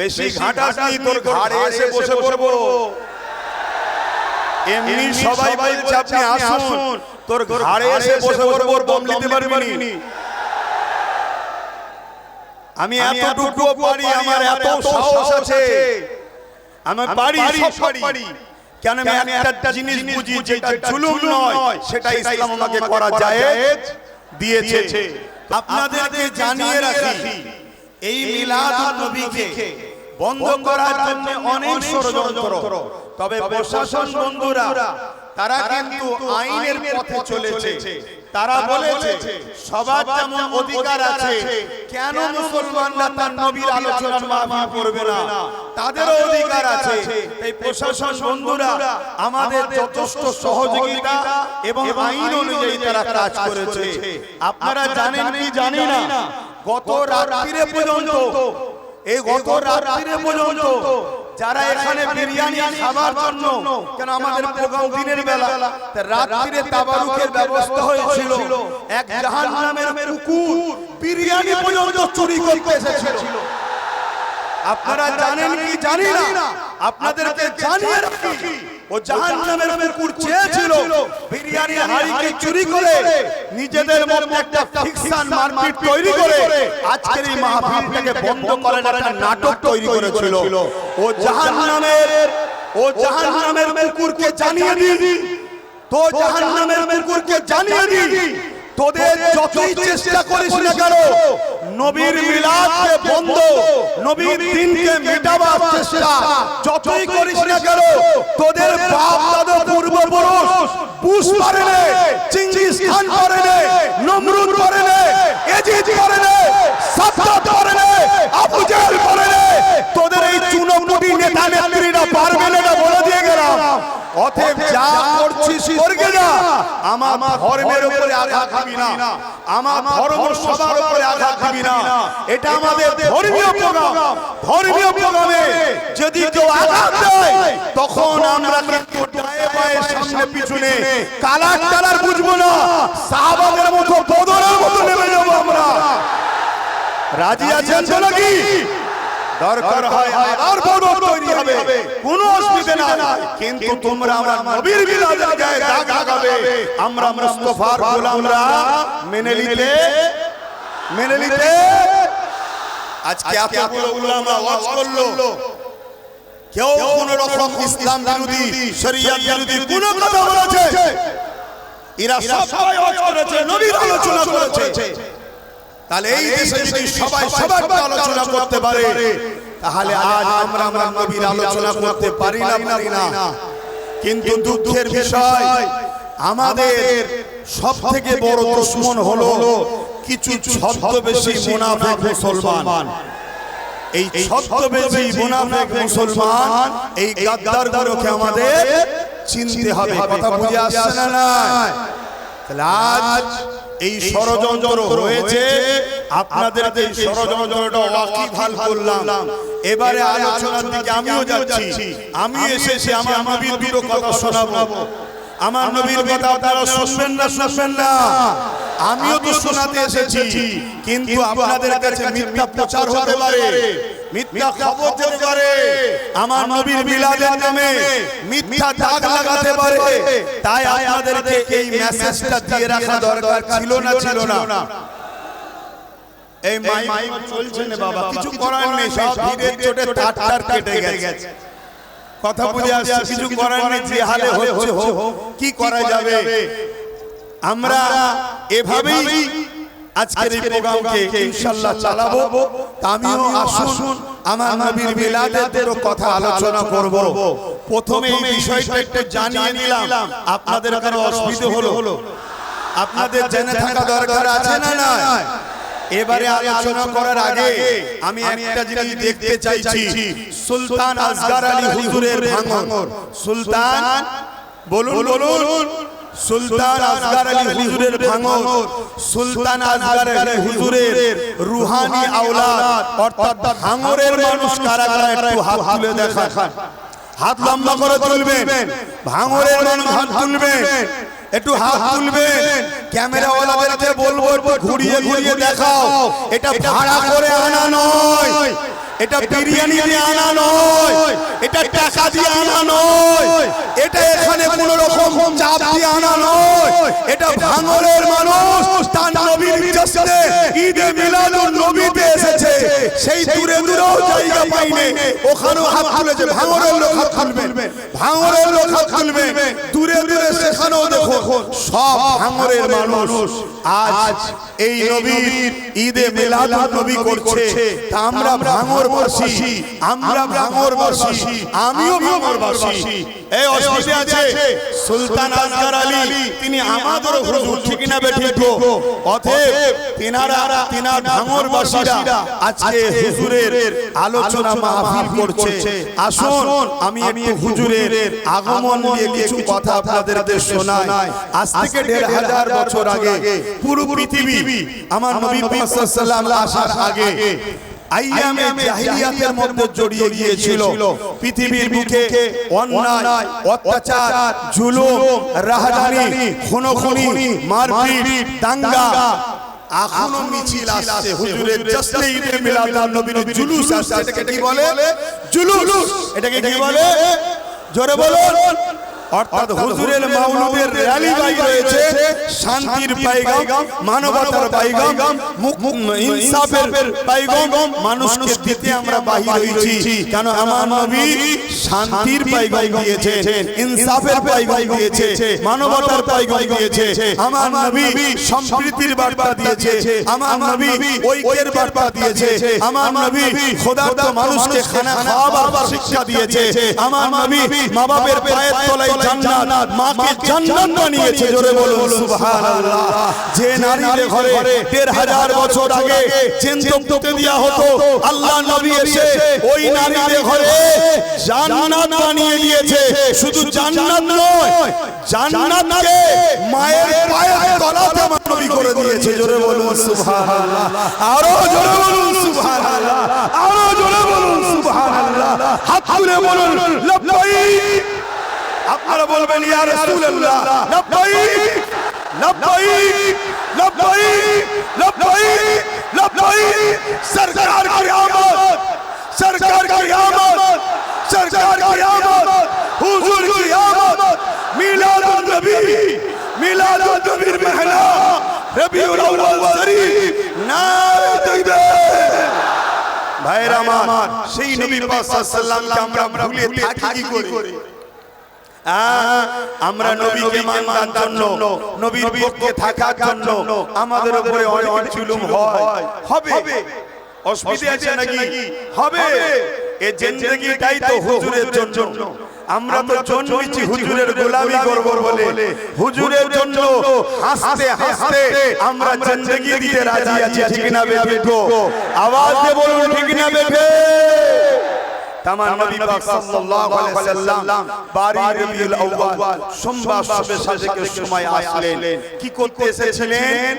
বেশি ঘাটাসনি তোর ঘাড়ে এসে বসে পড়ব। এমনি সবাই বলছে আপনি আসুন। তোর ঘাড়ে এসে বসে পড়ব দম নিতে পারবি। আমি এতটুকু পারি আমার এত সাহস আছে। আমি পারি সব পারি। কেন আমি একটা জিনিস বুঝি যেটা জুলুম নয় সেটা ইসলাম আমাকে করা জায়েজ দিয়েছে। আপনাদেরকে জানিয়ে রাখি এই মিলাদুন নবীকে বন্ধ করার জন্য অনেক ষড়যন্ত্র। তবে প্রশাসন বন্ধুরা তারা কিন্তু আইনের পথে চলেছে। তারা বলেছে সবার যেমন অধিকার আছে কেন মুসলমানরা তার নবীর আলোচনার মাফি করবে না। তাদেরও অধিকার আছে। এই প্রশাসন বন্ধুরা আমাদের যথেষ্ট সহযোগিতা এবং আইন অনুযায়ী তারা কাজ করেছে। আপনারা জানেন কি জানি না? গত রাত্রিরে পর্যন্ত এই গত রাত্রিরে পর্যন্ত যারা এখানে বিরিয়ানি খাবার জন্য কেন আমাদের প্রোগ্রাম দিনের বেলা? রাত্রিরে তাবারুকের ব্যবস্থা হয়েছিল। এক জাহান্নামের কুকুর বিরিয়ানি পর্যন্ত চুরি করতে এসেছিল। আপনারা জানেন কি জানি না? আপনাদেরকে জানিয়ে রাখি। ও জাহান্নামের কুকুর চেয়েছিল। বিরিয়ানি হাড়িকে চুরি করে। নিজেদের মধ্যে একটা ফিকশন মারপিট তৈরি করে। আজকের এই মাহফিলটাকে বন্ধ করার একটা নাটক তৈরি করেছিল। ও জাহান্নামের ও জাহান্নামের কুকুরকে জানিয়ে দিই তো জাহান্নামের কুকুরকে জানিয়ে দিই তোদের যতই চেষ্টা করিস না কেন নবীর মিলাদকে বন্ধ নবীর দিনকে মেটাবার চেষ্টা যতই করিস না কেন তোদের বাপ দাদা পূর্বপুরুষ বুশ পারেনে চিঙ্গিস খান পারেনে নমরুদ পারেনে এজিদ পারেনে সাদ্দাত পারেনে আবু জাহেল পারেনে তোদের এই চুনোপুটি নেতা নেত্রীরা পারবে না বলে দিয়ে গেলাম অতএব যা না আমার ধর্মের উপরে আঘাত দিবি না। আমার ধর্ম সবার উপরে আঘাত দিবি না। এটা আমাদের ধর্মীয় প্রোগ্রাম। ধর্মীয় প্রোগ্রামে যদি কেউ আঘাত দেয় তখন আমরা কিন্তু ডায়ে বায়ে সামনে পিছনে কালার কালার বুঝব না। সাহাবাদের মতো বদরের মতো নেমে যাব আমরা। রাজি আছেন তো নাকি? দরকার হয় আবার বদল তৈরি হবে। কোনো অসুবিধা নাই। কিন্তু তোমরা আমরা নবীর লাগাবে আমরা মুস্তাফার গোলামরা মেনে নিতে মেনে নিতে আজকে এতগুলো গোলামরা ওয়াজ করল। কেউ কোন রকম ইসলাম বিরোধী শরিয়াত বিরোধী কোন কথা বলেছে। এরা সবাই ওয়াজ করেছে নবীর আলোচনা করেছে। তাহলে এই দেশে যদি সবাই সবার আলোচনা করতে পারে তাহলে আজ আমরা আমরা নবীর আলোচনা করতে পারি না পারি না কিন্তু দুঃখের বিষয় আমাদের সব থেকে বড় দুশ্মন হলো কিছু ছদ্মবেশী মুনাফিক মুসলমান। এই ছদ্মবেশী মুনাফিক মুসলমান এই গাদ্দারগুলোকে আমাদের চিনতে হবে। কথা বুঝে আসছে না না? তাহলে আজ এই ষড়যন্ত্র রয়েছে আপনাদের এই ষড়যন্ত্রটা ওয়াকিবহাল করলাম। এবারে আলোচনার দিকে আমিও যাচ্ছি। আমি এসেছি আমার নবীর কথা শোনাবো। আমার নবীর কথা আপনারা শুনবেন না শুনবেন না। আমিও তো শোনাতে এসেছি। কিন্তু আপনাদের কাছে মিথ্যা প্রচার হতে পারে। মিথ্যা খবর যেতে পারে। আমার নবীর মিলাদের নামে মিথ্যা দাগ লাগাতে পারে। তাই আপনাদেরকে এই মেসেজটা দিয়ে রাখা দরকার ছিল না ছিল না এই মাইক চলছে না বাবা কিছু করার নেই সব ভিড়ের চোটে তার তার কেটে গেছে। কথা বুঝে আসছে কিছু করার নেই যে হালে হচ্ছে হোক কি করা যাবে? আমরা এভাবেই আজকের এই প্রোগ্রামকে ইনশাআল্লাহ চালাবো। আমিও আসুন আমার নবীর মিলাদের কথা আলোচনা করব। প্রথমে এই বিষয়টা একটু জানিয়ে নিলাম। আপনাদের কারও অসুবিধা হলো? আপনাদের জেনে থাকা দরকার আছে না না এবারে আলোচনা করার আগে আমি একটা জিনিস দেখতে চাইছি। সুলতান আসগার আলী হুজুরের ভাঙন। সুলতান বলুন বলুন সুলতান আসগার আলী হুজুরের ভাঙন। সুলতান আসগার আলী হুজুরের রুহানি আওলাদ। অর্থাৎ ভাঙরের মানুষ কারা কারা একটু হাত তুলে দেখান। হাত লম্বা করে তুলবেন। ভাঙরের মানুষ হাত তুলবেন। একটু হাত তুলবেন। ক্যামেরাওয়ালাদেরকে বলব একটু ঘুরিয়ে ঘুরিয়ে দেখাও। এটা ভাড়া করে আনা নয়। এটা বিরিয়ানি দিয়ে আনা নয়। এটা টাকা দিয়ে আনা নয়। এটা এখানে কোন রকম চাপ দিয়ে আনা নয়। এটা ভাঙরের মানুষ তার নবীর ঈদে মিলাদুন সেই দূরে দূরেও জায়গা পাইনি ওখানেও হাত তুলেছে ভাঙরের লোক হাত তুলবে ভাঙরের লোক হাত তুলবে দূরে দূরে সেখানেও দেখো সব ভাঙরের মানুষ। আজ এই নবীর ঈদে মিলাদুন নবী করছে। তা আমরা ভাঙর বাসী আমরা ভাঙর বাসী আমিও ভাঙর বাসী এই অসুবিধা আছে। সুলতান আসগার আলী তিনি আমাদের হুজুর ঠিক না বেঠিক গো। অতএব তিনারা তিনার ভাঙর বাসীরা আজকে হুজুরের আলোচনা মাহফিল করছে। আসুন আমি একটু হুজুরের আগমন নিয়ে কিছু কথা আপনাদেরকে শোনাই। আজ থেকে দেড় হাজার বছর আগে পুরো পৃথিবী আমার নবী সাল্লাল্লাহু আলাইহি আসার আগে আইয়ামে জাহিলিয়াতের মধ্যে জড়িয়ে গিয়েছিল। পৃথিবীর বুকে অন্যায় অত্যাচার জুলুম রাহাজানি খুনোখুনি মারপিট দাঙ্গা এখনও মিছিল আসছে। হুজুরের জশ্নে ঈদে মিলাদুন নবীর জুলুস আসছে। এটাকে কি বলে? জুলুস। এটাকে কি বলে? জোরে বলুন। অর্থাৎ হুজুরের মাওলুদের র্যালি বাই রয়েছে শান্তির পাইগাম মানবতার পাইগাম ইনসাফের পাইগাম মানুষকে দিতে আমরা বাহির হয়েছি কেন আমার নবী শান্তির পাইগাম দিয়েছে ইনসাফের পাইগাম দিয়েছে মানবতার পাইগাম দিয়েছে আমার নবী সম্প্রীতির বার্তা দিয়েছে আমার নবী ঐক্যের বার্তা দিয়েছে আমার নবী মানুষকে খানা খাওয়াবার শিক্ষা দিয়েছে আমার নবী মা বাবার পায়ের তলায় জান্নাত মাকে জান্নাত বানিয়েছে জোরে বলুন সুবহানাল্লাহ। যে নারীর ঘরে দেড় হাজার বছর আগে চেন্ততে দেওয়া হতো আল্লাহ নবী এসে ওই নারীর ঘরে জান্নাত বানিয়ে দিয়েছে শুধু জান্নাত নয় জান্নাতকে মায়ের পায়ের তলাতে নবী করে দিয়েছে জোরে বলুন সুবহানাল্লাহ। আরও জোরে বলুন সুবহানাল্লাহ। আরও জোরে বলুন সুবহানাল্লাহ। হাত তুলে বলুন লব্বাইক আপনারা বলবেন ইয়া রাসূলুল্লাহ। লব্বাইক লব্বাইক লব্বাইক লব্বাইক লব্বাইক সরকার কি আমত সরকার কি আমত সরকার কি আমত হুজুর কি আমত মিলাদুন নবী মিলাদুন নবীর মহিলা রবিউল আউয়াল শরীফ নারে তাকবীর ভাইরা আমার সেই নবী পাক সাল্লাল্লাহু আলাইহি আমরা ভুলে থাকি কি করে? আহ, আমরা নবীকে মানবার জন্য নবীর পক্ষে থাকার জন্য আমাদের উপরে অনেক জুলুম হয়। হবে। অসুবিধা আছে নাকি? হবে। এই জিন্দেগিটাই তো হুজুরের জন্য। আমরা তো জন্মেছি হুজুরের গোলামি করব বলে। হুজুরের জন্য হাসতে হাসতে আমরা জিন্দেগি দিতে রাজি আছি ঠিক না বেঠে? আওয়াজ দিয়ে বলুন ঠিক না বেঠে? তামান নবী পাক সাল্লাল্লাহু আলাইহি বারি রবিউল আউয়াল সোমবার সবে সাজেকের সময় আসলেন। কি করতে এসেছিলেন?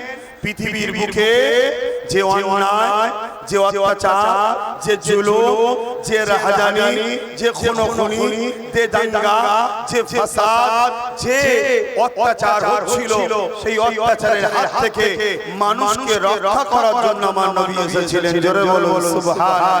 পৃথিবীর বুকে যে অন্যায় যে অত্যাচার যে জুলুম যে রাহাজানি যে খুনোখুনি যে দাঙ্গা যে ফাসাদ যে অত্যাচার হচ্ছিল সেই অত্যাচারের হাত থেকে মানুষকে রক্ষা করার জন্য আমার নবী এসেছিলেন। জোরে বলুন সুবহানাল্লাহ।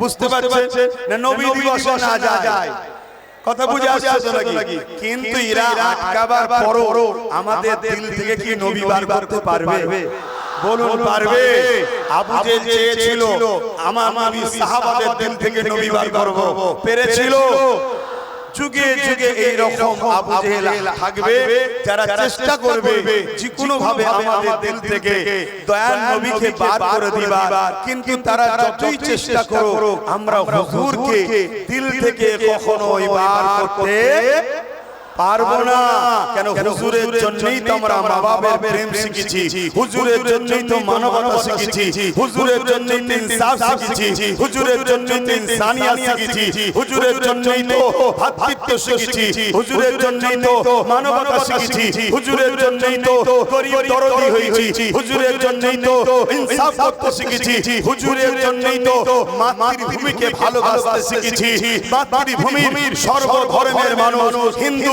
বুঝতে পারছেন? না নবী দিবসে না যায়। কথা বুঝে আসছে নাকি? কিন্তু এরা আটকাবার পরও আমাদের দিল থেকে কি নবী বার করতে পারবে? বলুন পারবে। আবু যে চেয়েছিল আমার নবী সাহাবাদের দিল থেকে নবী বার করব। পেরেছিল? যুগে যুগে এই রকম আবু জেহেল থাকবে যারা চেষ্টা করবে যে কোনো ভাবে আমাদের দিল থেকে দয়াল নবীকে বার করে দিবার। কিন্তু তারা যতই চেষ্টা করো আমরা হুজুরকে দিল থেকে কখনোই বার করতে পারব না কেন হুজুরের জন্যই তো আমরা মা বাবার প্রেম শিখেছি হুজুরের জন্যই তো মানবতা শিখেছি হুজুরের জন্যই তো ইনসাফ শিখেছি হুজুরের জন্যই তো ইনসানিয়াত শিখেছি হুজুরের জন্যই তো ভাতৃত্ব শিখেছি হুজুরের জন্যই তো মানবতা শিখেছি হুজুরের জন্যই তো গরিব দরদি হয়েছি হুজুরের জন্যই তো ইনসাফ করতে শিখেছি হুজুরের জন্যই তো মাতৃভূমিকে ভালোবাসতে শিখেছি মাতৃভূমির সর্বধর্মের মানুষ হিন্দু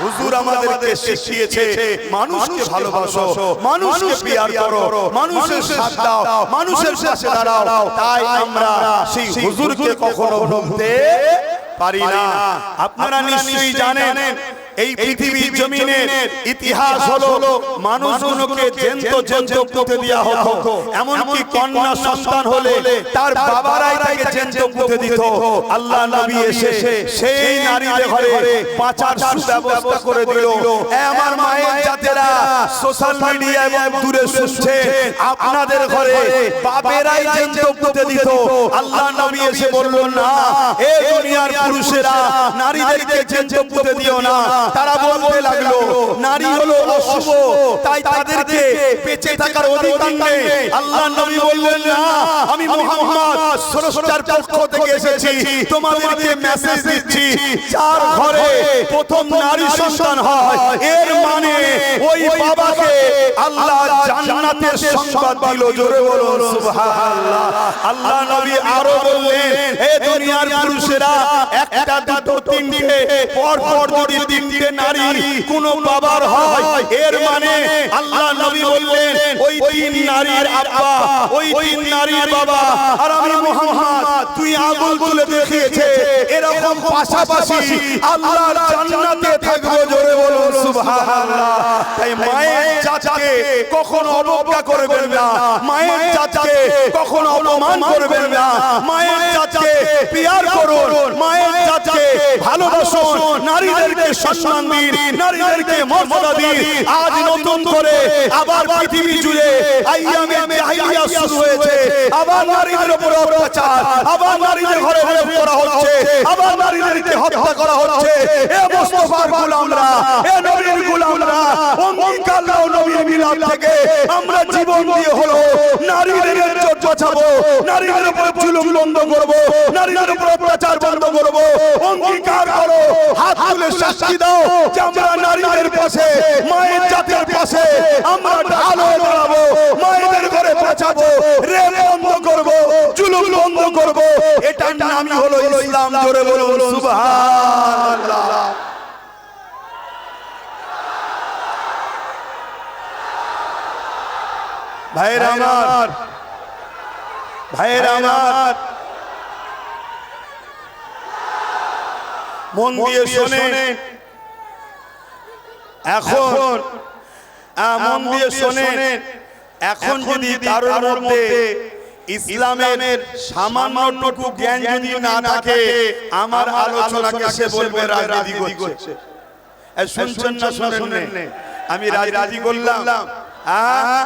হুজুর আমাদেরকে শিখিয়েছে মানুষকে ভালোবাসো মানুষকে পিয়ার করো মানুষের সাথে দাও মানুষের পাশে দাঁড়াও তাই আমরা সেই হুজুরকে কখনো ভুলতে পারি না। আপনারা নিশ্চয়ই জানেন এই পৃথিবীর জমিনের ইতিহাস হলো মানুষগুলোকে জেন্ত জেন্ত পুঁতে দেওয়া হতো। এমনকি কন্যা সন্তান হলে তার বাবারাই তাকে জেন্ত পুঁতে দিত। আল্লাহ নবী এসে সেই নারীদের ঘরে বাঁচার সুব্যবস্থা করে দিল। এ আমার মায়ের জাতেরা সোশ্যাল মিডিয়া এবং দূরে শুনছে। আপনাদের ঘরে বাপেরাই জেন্ত পুঁতে দিত। আল্লাহ নবী এসে বলল না এ দুনিয়ার পুরুষেরা নারীদেরকে জেন্ত পুঁতে দিও না। তারা বলতে লাগল নারী হলো অশুভ তাই তাদেরকে বেঁচে থাকার অধিকার নেই। আল্লাহ নবী বললেন না আমি মুহাম্মদ স্রষ্টার পক্ষ থেকে এসেছি। তোমাদেরকে মেসেজ দিচ্ছি। যার ঘরে প্রথম নারী সন্তান হয়। এর মানে ওই বাবাকে আল্লাহ জান্নাতের সংবাদ দিল। জোরে বলুন সুবহানাল্লাহ। আল্লাহ নবী আরও বললেন হে দুনিয়ার পুরুষেরা একটা দুটো তিনটে পর পর যদি তিনটে নারী কোন বাবার হয় এর মানে আল্লাহ নবী বললেন ওই তিন নারীর আব্বা ওই তিন নারীর বাবা আর আমি মুহাম্মদ তুই আগুন তুলে দেখিয়েছে এরকম পাশাপাশি আল্লাহর জান্নাতে থাকব জোরে বলুন সুবহানাল্লাহ। তাই মায়ের জাতকে কখনো অবজ্ঞা করবেন না। মায়ের জাতকে কখনো অপমান করবেন না। মায়ের জাতকে পিয়ার করুন। মায়ের জাতকে ভালোবাসুন। নারীদেরকে সম্মান দিন। নারীদেরকে মর্যাদা দিন। আজ নতুন আবার পৃথিবী জুড়ে আইয়ামে জাহিলিয়া শুরু হয়েছে। আবার নারীদের উপর অত্যাচার। আবার নারীদের ঘরে ঘরে করা হচ্ছে। আবার নারীদেরকে হত্যা করা হচ্ছে। এ মুস্তাফার গোলামরা এ নবীর গোলামরা অঙ্গীকার নাও মিলাদ থেকে আমরা জীবন দিয়ে হলো নারীদের ইজ্জত বাঁচাবো নারীদের উপর জুলুম বন্ধ করব নারীদের উপর অত্যাচার বন্ধ করব অঙ্গীকার করো হাত তুলে সাক্ষী দাও যে আমরা নারীদের পাশে মায়ের জাতের পাশে আমরা ঢাল দাঁড়াবো মায়েদের ঘরে বাঁচাবো রেল বন্ধ করব জুলুম বন্ধ করব এটার নামই হলো ইসলাম জোরে বলুন সুবহানাল্লাহ ভাইয়ের আমার। ভাইয়ের আমার। মন দিয়ে শোনেন এখন মন দিয়ে শোনেন এখন যদি কারোর মধ্যে ইসলামের সামান্যটুকু জ্ঞান যদি না থাকে আমার আলোচনাকে সে বলবে রাজনীতি করছে। শুনছেন না শুনেন আমি রাজি করলাম। হ্যাঁ